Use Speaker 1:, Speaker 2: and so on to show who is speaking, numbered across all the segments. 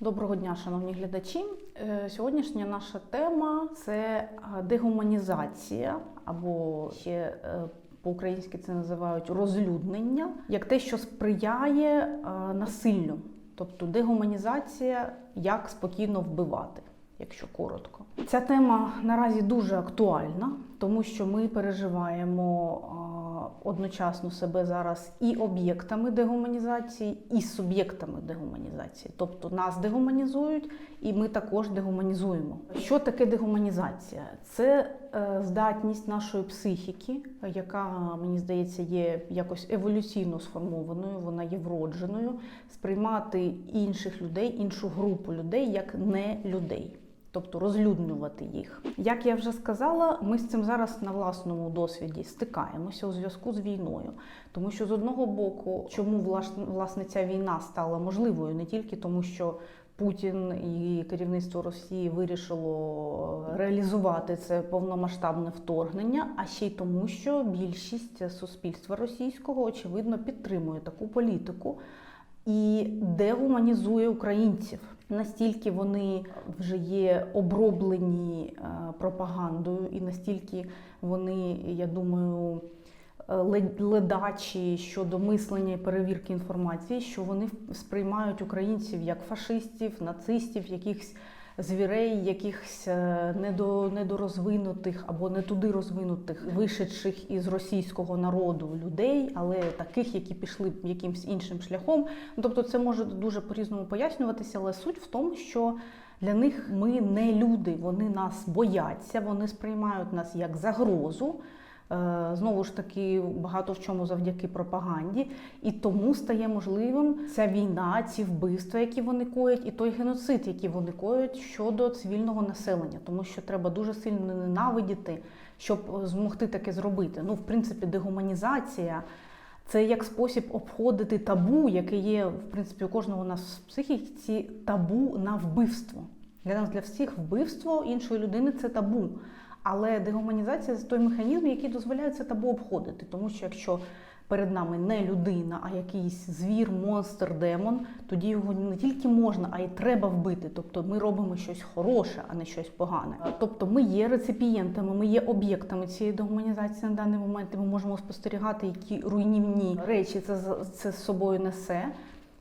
Speaker 1: Доброго дня, шановні глядачі. Е, Сьогоднішня наша тема це е, дегуманізація, або ще е, по-українськи це називають розлюднення, як те, що сприяє насиллю, тобто дегуманізація, як спокійно вбивати, якщо коротко. Ця тема наразі дуже актуальна, тому що ми переживаємо одночасно себе зараз і об'єктами дегуманізації, і суб'єктами дегуманізації. Тобто нас дегуманізують, і ми також дегуманізуємо. Що таке дегуманізація? Це е, здатність нашої психіки, яка мені здається є якось еволюційно сформованою, вона є вродженою, сприймати інших людей, іншу групу людей як не людей тобто розлюднювати їх. Як я вже сказала, ми з цим зараз на власному досвіді стикаємося у зв'язку з війною, тому що з одного боку, чому власне- ця війна стала можливою, не тільки тому, що Путін і керівництво Росії вирішило реалізувати це повномасштабне вторгнення, а ще й тому, що більшість суспільства російського очевидно підтримує таку політику і дегуманізує українців. Настільки вони вже є оброблені е, пропагандою, і настільки вони, я думаю, е, ледачі щодо мислення і перевірки інформації, що вони сприймають українців як фашистів, нацистів, якихось звірей, якихось е, недо, недорозвинутих або не туди розвинутих, вишедших із російського народу людей, але таких, які пішли якимсь іншим шляхом. Ну, Тобто, це може дуже по-різному пояснюватися, але суть в тому, що для них ми не люди, вони нас бояться, вони сприймають нас як загрозу. Е, Знову ж таки, багато в чому завдяки пропаганді, і тому стає можливим ця війна, ці вбивства, які вони коять, і той геноцид, який вони коять щодо цивільного населення, тому що треба дуже сильно ненавидіти, щоб змогти таке зробити. Ну, в принципі, дегуманізація. Це як спосіб обходити табу, яке є в принципі у кожного у нас в психіці табу на вбивство. Для нас, для всіх, вбивство іншої людини це табу. Але дегуманізація це той механізм, який дозволяє це табу обходити. Тому що якщо перед нами не людина, а якийсь звір, монстр, демон, тоді його не тільки можна, а й треба вбити. Тобто ми робимо щось хороше, а не щось погане. Тобто ми є реципієнтами, ми є об'єктами цієї дегуманізації на даний момент. і Ми можемо спостерігати, які руйнівні речі це, це з собою несе.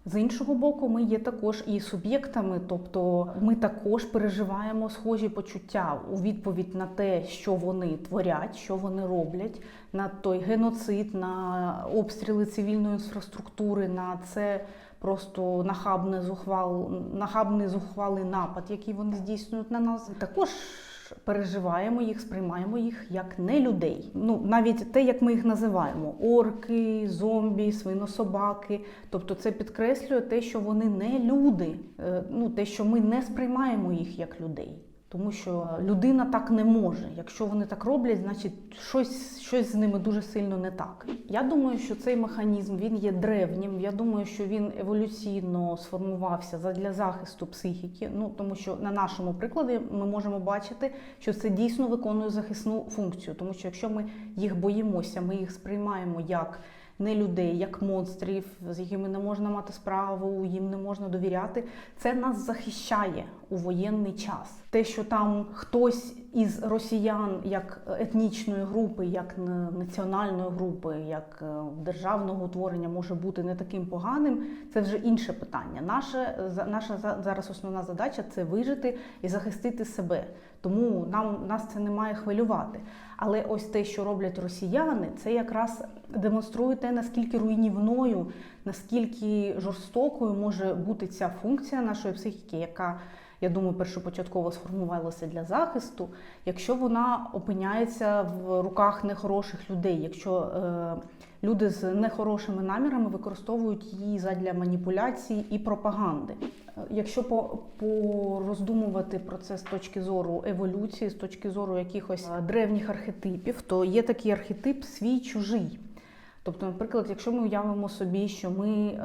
Speaker 1: З іншого боку, ми є також і суб'єктами, тобто ми також переживаємо схожі почуття у відповідь на те, що вони творять, що вони роблять, на той геноцид, на обстріли цивільної інфраструктури, на це просто нахабне зухвал, нахабний зухвалий напад, який вони здійснюють на нас. Також переживаємо їх, сприймаємо їх як не людей. Ну навіть те, як ми їх називаємо: орки, зомбі, свинособаки. Тобто, це підкреслює те, що вони не люди, Е, ну те, що ми не сприймаємо їх як людей. Тому що людина так не може. Якщо вони так роблять, значить щось, щось з ними дуже сильно не так. Я думаю, що цей механізм він є древнім. Я думаю, що він еволюційно сформувався задля захисту психіки. Ну тому що на нашому прикладі ми можемо бачити, що це дійсно виконує захисну функцію. Тому що якщо ми їх боїмося, ми їх сприймаємо як не людей, як монстрів, з якими не можна мати справу, їм не можна довіряти. Це нас захищає у воєнний час. Те, що там хтось із росіян, як етнічної групи, як національної групи, як е, державного утворення може бути не таким поганим, це вже інше питання. Наша за- зараз основна задача це вижити і захистити себе. Тому нам нас це не має хвилювати. Але ось те, що роблять росіяни, це якраз демонструє те, наскільки руйнівною, наскільки жорстокою може бути ця функція нашої психіки, яка, я думаю, першопочатково сформувалася для захисту, якщо вона опиняється в руках нехороших людей, якщо е, люди з нехорошими намірами використовують її задля маніпуляції і пропаганди. Якщо по, пороздумувати про це з точки зору еволюції, з точки зору якихось е, древніх архетипів, то є такий архетип свій чужий. Тобто, наприклад, якщо ми уявимо собі, що ми е,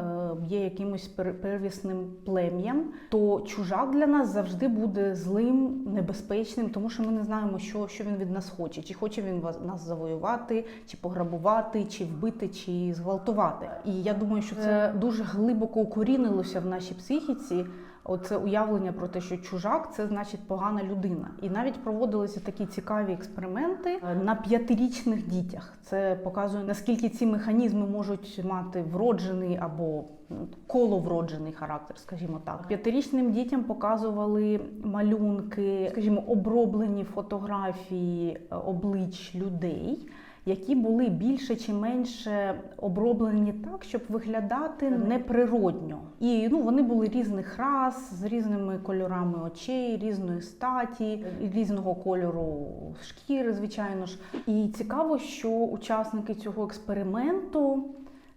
Speaker 1: є якимось пер- первісним плем'ям, то чужак для нас завжди буде злим, небезпечним, тому що ми не знаємо, що, що він від нас хоче, чи хоче він вас- нас завоювати, чи пограбувати, чи вбити, чи зґвалтувати. І я думаю, що це дуже глибоко укорінилося в нашій психіці. Оце уявлення про те, що чужак це значить погана людина. І навіть проводилися такі цікаві експерименти е, на п'ятирічних дітях. Це показує наскільки ці механізми можуть мати вроджений або ну, коловроджений характер, скажімо так. П'ятирічним дітям показували малюнки, скажімо, оброблені фотографії е, облич людей. Які були більше чи менше оброблені так, щоб виглядати неприродньо, і ну вони були різних рас з різними кольорами очей, різної статі, різного кольору шкіри, звичайно ж. І цікаво, що учасники цього експерименту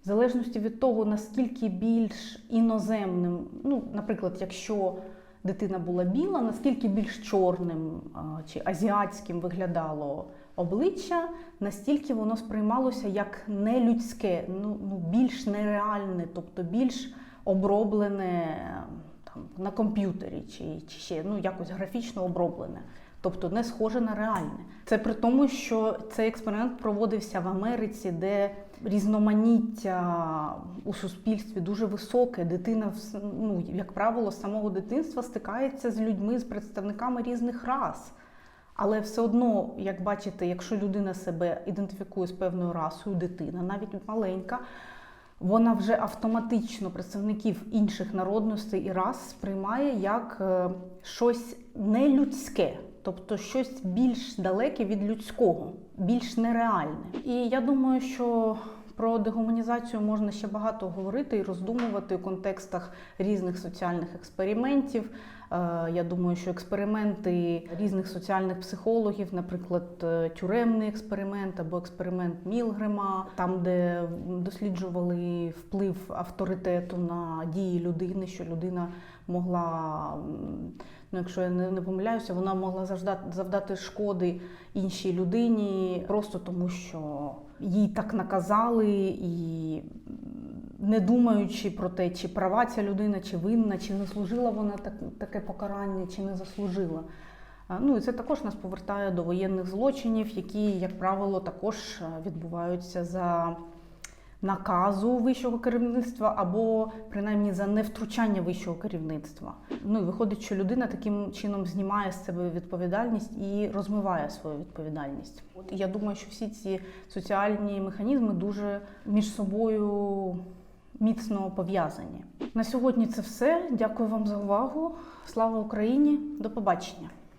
Speaker 1: в залежності від того, наскільки більш іноземним, ну, наприклад, якщо дитина була біла, наскільки більш чорним чи азіатським виглядало обличчя, настільки воно сприймалося як нелюдське, ну, ну більш нереальне, тобто більш оброблене там, на комп'ютері, чи, чи ще ну, якось графічно оброблене. Тобто не схоже на реальне. Це при тому, що цей експеримент проводився в Америці, де різноманіття у суспільстві дуже високе. Дитина, ну, як правило, з самого дитинства стикається з людьми, з представниками різних рас. Але все одно, як бачите, якщо людина себе ідентифікує з певною расою, дитина, навіть маленька, вона вже автоматично представників інших народностей і рас сприймає як е, щось нелюдське, тобто щось більш далеке від людського, більш нереальне. І я думаю, що про дегуманізацію можна ще багато говорити і роздумувати у контекстах різних соціальних експериментів. Е, Я думаю, що експерименти різних соціальних психологів, наприклад, е, тюремний експеримент або експеримент Мілгрема, там, де досліджували вплив авторитету на дії людини, що людина могла, ну якщо я не, помиляюся, вона могла завдати шкоди іншій людині просто тому, що їй так наказали і не думаючи про те, чи права ця людина, чи винна, чи не служила вона так, таке покарання, чи не заслужила. Ну і це також нас повертає до воєнних злочинів, які, як правило, також е, відбуваються за наказу вищого керівництва або принаймні за невтручання вищого керівництва. Ну і виходить, що людина таким чином знімає з себе відповідальність і розмиває свою відповідальність. От я думаю, що всі ці соціальні механізми дуже між собою міцно пов'язані. На сьогодні це все. Дякую вам за увагу. Слава Україні! До побачення!